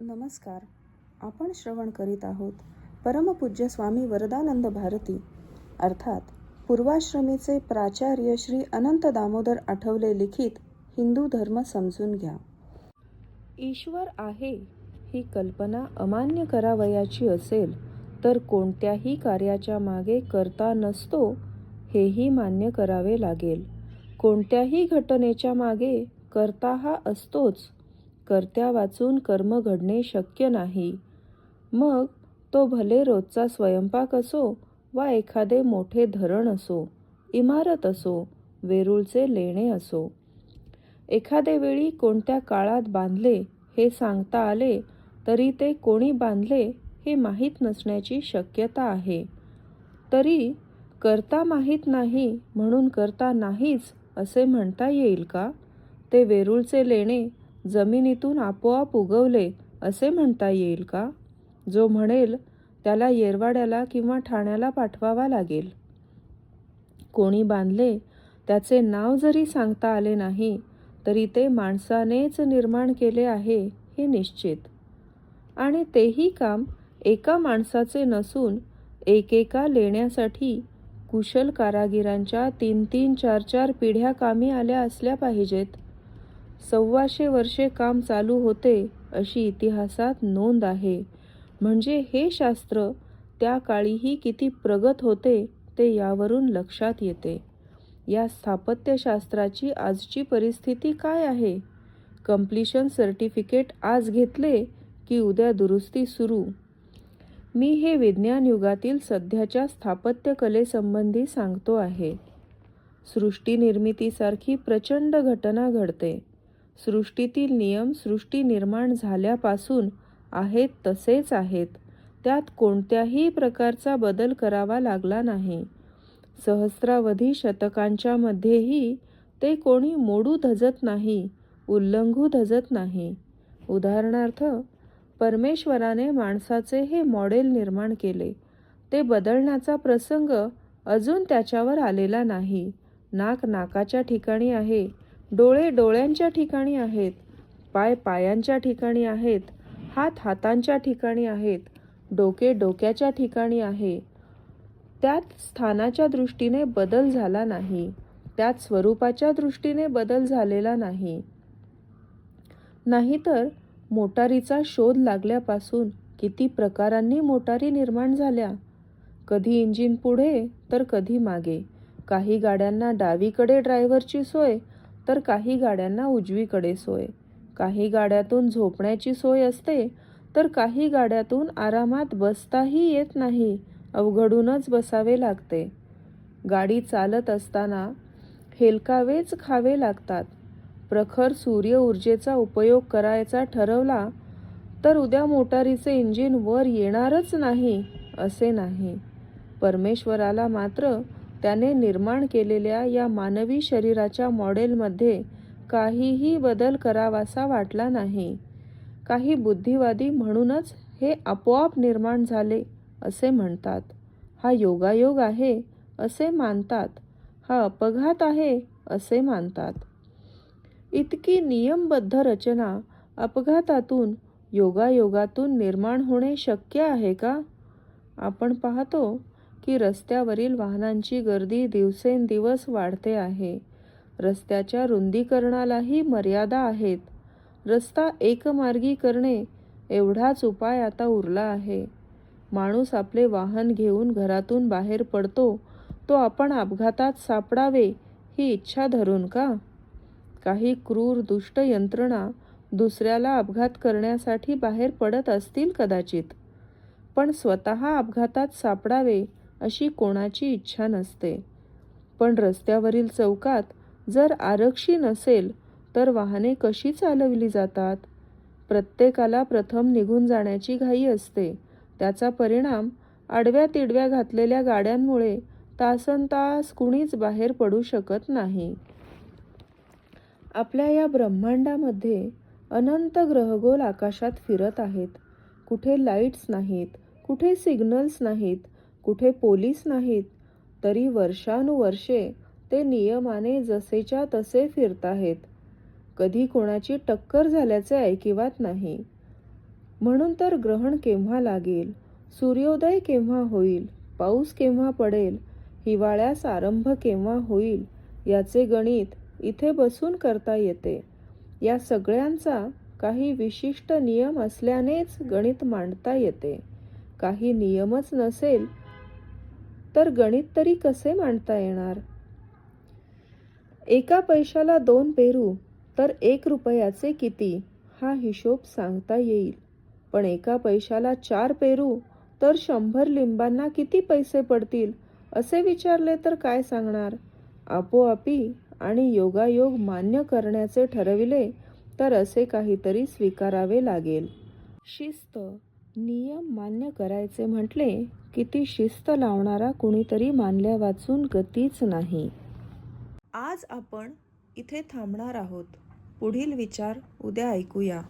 नमस्कार. आपण श्रवण करीत आहोत परमपूज्य स्वामी वरदानंद भारती. अर्थात पूर्वाश्रमीचे प्राचार्य श्री अनंत दामोदर आठवले लिखित हिंदू धर्म समजून घ्या. ईश्वर आहे ही कल्पना अमान्य करावयाची असेल तर कोणत्याही कार्याच्या मागे करता नसतो हेही मान्य करावे लागेल. कोणत्याही घटनेच्या मागे करता हा असतोच कर्त्या वाचून कर्म घडणे शक्य नाही. मग तो भले रोजचा स्वयंपाक असो वा एखादे मोठे धरण असो इमारत असो वेरूळचे लेणे असो. एखादे वेळी कोणत्या काळात बांधले हे सांगता आले तरी ते कोणी बांधले हे माहीत नसण्याची शक्यता आहे. तरी करता माहीत नाही म्हणून करता नाहीच असे म्हणता येईल का? ते वेरूळचे लेणे जमिनीतून आपोआप उगवले असे म्हणता येईल का? जो म्हणेल त्याला येरवाड्याला किंवा ठाण्याला पाठवावा लागेल. कोणी बांधले त्याचे नाव जरी सांगता आले नाही तरी ते माणसानेच निर्माण केले आहे हे निश्चित. आणि तेही काम एका माणसाचे नसून एकेका लेण्यासाठी कुशल कारागिरांच्या तीन तीन चार चार पिढ्या कामी आल्या असल्या पाहिजेत. सव्वाशे वर्षे काम चालू होते अशी इतिहासात नोंद आहे. म्हणजे हे शास्त्र त्या काळीही किती प्रगत होते ते यावरून लक्षात येते. या स्थापत्यशास्त्राची आजची परिस्थिती काय आहे? कम्प्लिशन सर्टिफिकेट आज घेतले की उद्या दुरुस्ती सुरू? मी हे विज्ञान युगातील सध्याच्या स्थापत्यकलेसंबंधी सांगतो आहे. सृष्टी निर्मितीसारखी प्रचंड घटना घडते. सृष्टीतील नियम सृष्टी निर्माण झाल्यापासून आहेत तसेच आहेत. त्यात कोणत्याही प्रकारचा बदल करावा लागला नाही. सहस्रावधी शतकांच्या मध्येही ते कोणी मोडू धजत नाही उल्लंघू धजत नाही. उदाहरणार्थ परमेश्वराने माणसाचे हे मॉडेल निर्माण केले. ते बदलण्याचा प्रसंग अजून त्याच्यावर आलेला नाही. नाक नाकाच्या ठिकाणी आहे. डोळे डोळ्यांच्या ठिकाणी आहेत पाय पायांच्या ठिकाणी आहेत हात हातांच्या ठिकाणी आहेत डोके डोक्याच्या ठिकाणी आहे. त्यात स्थानाच्या दृष्टीने बदल झाला नाही त्यात स्वरूपाच्या दृष्टीने बदल झालेला नाही. नाहीतर मोटारीचा शोध लागल्यापासून किती प्रकारांनी मोटारी निर्माण झाल्या? कधी इंजिन पुढे तर कधी मागे. काही गाड्यांना डावीकडे ड्रायव्हरची सोय तर काही गाड्यांना उजवीकडे सोय. काही गाड्यातून झोपण्याची सोय असते तर काही गाड्यातून आरामात बसताही येत नाही अवघडूनच बसावे लागते. गाडी चालत असताना हेलकावेच खावे लागतात. प्रखर सूर्य ऊर्जेचा उपयोग करायचा ठरवला तर उद्या मोटारीचे इंजिन वर येणारच नाही असे नाही. परमेश्वराला मात्र त्याने निर्माण केलेल्या या मानवी शरीराच्या मॉडेलमध्ये काहीही बदल करावासा वाटला नाही. काही बुद्धिवादी म्हणूनच हे आपोआप निर्माण झाले असे म्हणतात. हा योगायोग आहे असे मानतात. हा अपघात आहे असे मानतात. इतकी नियमबद्ध रचना अपघातातून योगायोगातून निर्माण होणे शक्य आहे का? आपण पाहतो की रस्त्यावरील वाहनांची गर्दी दिवसेंदिवस वाढते आहे. रस्त्याच्या रुंदीकरणालाही मर्यादा आहेत. रस्ता एकमार्गी करणे एवढाच उपाय आता उरला आहे. माणूस आपले वाहन घेऊन घरातून बाहेर पडतो तो आपण अपघातात सापडावे ही इच्छा धरून का? काही क्रूर दुष्ट यंत्रणा दुसऱ्याला अपघात करण्यासाठी बाहेर पडत असतील कदाचित. पण स्वतः अपघातात सापडावे अशी कोणाची इच्छा नसते. पण रस्त्यावरील चौकात जर आरक्षी नसेल तर वाहने कशी चालवली जातात? प्रत्येकाला प्रथम निघून जाण्याची घाई असते. त्याचा परिणाम आडव्या तिडव्या घातलेल्या गाड्यांमुळे तासन तास कुणीच बाहेर पडू शकत नाही. आपल्या या ब्रह्मांडामध्ये अनंत ग्रहगोल आकाशात फिरत आहेत. कुठे लाईट्स नाहीत कुठे सिग्नल्स नाहीत कुठे पोलीस नाहीत तरी वर्षानुवर्षे ते नियमाने जसेच्या तसे फिरत आहेत कधी कोणाची टक्कर झाल्याचे ऐकिवात नाही. म्हणून तर ग्रहण केव्हा लागेल सूर्योदय केव्हा होईल पाऊस केव्हा पडेल हिवाळ्यास आरंभ केव्हा होईल याचे गणित इथे बसून करता येते. या सगळ्यांचा काही विशिष्ट नियम असल्यानेच गणित मांडता येते. काही नियमच नसेल तर गणित तरी कसे मांडता येणार? एका पैशाला दोन पेरू तर एक रुपयाचे किती? हा हिशोब सांगता येईल. पण एका पैशाला चार पेरू तर शंभर लिंबांना किती पैसे पडतील? असे विचारले तर काय सांगणार? आपोआपी आणि योगायोग मान्य करण्याचे ठरविले तर असे काहीतरी स्वीकारावे लागेल. शिस्त नियम मान्य करायचे म्हटले की ती शिस्त लावणारा कुणीतरी मानल्या वाचून गतीच नाही. आज आपण इथे थांबणार आहोत. पुढील विचार उद्या ऐकूया.